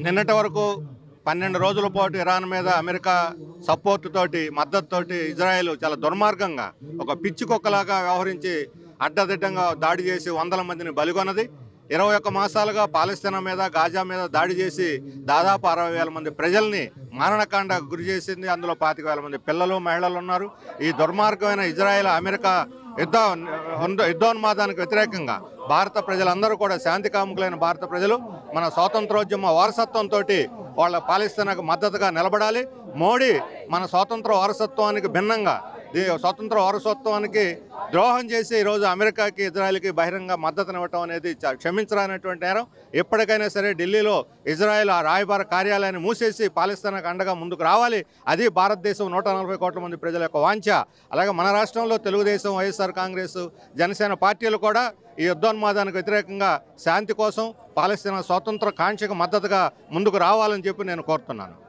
నిన్నటి వరకు పన్నెండు రోజుల పాటు ఇరాన్ మీద అమెరికా సపోర్ట్ తోటి మద్దతుతోటి ఇజ్రాయెల్ చాలా దుర్మార్గంగా ఒక పిచ్చి కుక్కలాగా వ్యవహరించి అడ్డదిడ్డంగా దాడి చేసి వందల మందిని బలిగొన్నది. ఇరవై ఒక్క మాసాలుగా పాలస్తీనా మీద గాజా మీద దాడి చేసి దాదాపు అరవై వేల మంది ప్రజల్ని మారణకాండ గురి చేసింది. అందులో పాతిక వేల మంది పిల్లలు మహిళలు ఉన్నారు. ఈ దుర్మార్గమైన ఇజ్రాయెల్ అమెరికా యుద్ధ యుద్ధోన్మాదానికి వ్యతిరేకంగా భారత ప్రజలందరూ కూడా శాంతి కాముకులైన భారత ప్రజలు మన స్వాతంత్రోద్యమ వారసత్వంతో వాళ్ళ పాలిస్తీనాకు మద్దతుగా నిలబడాలి. మోడీ మన స్వాతంత్ర వారసత్వానికి భిన్నంగా ఈ స్వాతంత్ర వారసత్వానికి ద్రోహం చేసి ఈరోజు అమెరికాకి ఇజ్రాయెల్కి బహిరంగ మద్దతునివ్వటం అనేది చ- క్షమించరానటువంటి నేరం. ఎప్పటికైనా సరే ఢిల్లీలో ఇజ్రాయెల్ ఆ రాయబార కార్యాలయాన్ని మూసేసి పాలిస్తానాకు అండగా ముందుకు రావాలి. అది భారతదేశం నూట నలభై కోట్ల మంది ప్రజల యొక్క వాంఛ. అలాగే మన రాష్ట్రంలో తెలుగుదేశం వైఎస్ఆర్ కాంగ్రెస్ జనసేన పార్టీలు కూడా ఈ యుద్ధోన్మాదానికి వ్యతిరేకంగా శాంతి కోసం పాలస్తీనా స్వాతంత్ర కాంక్షకు మద్దతుగా ముందుకు రావాలని చెప్పి నేను కోరుతున్నాను.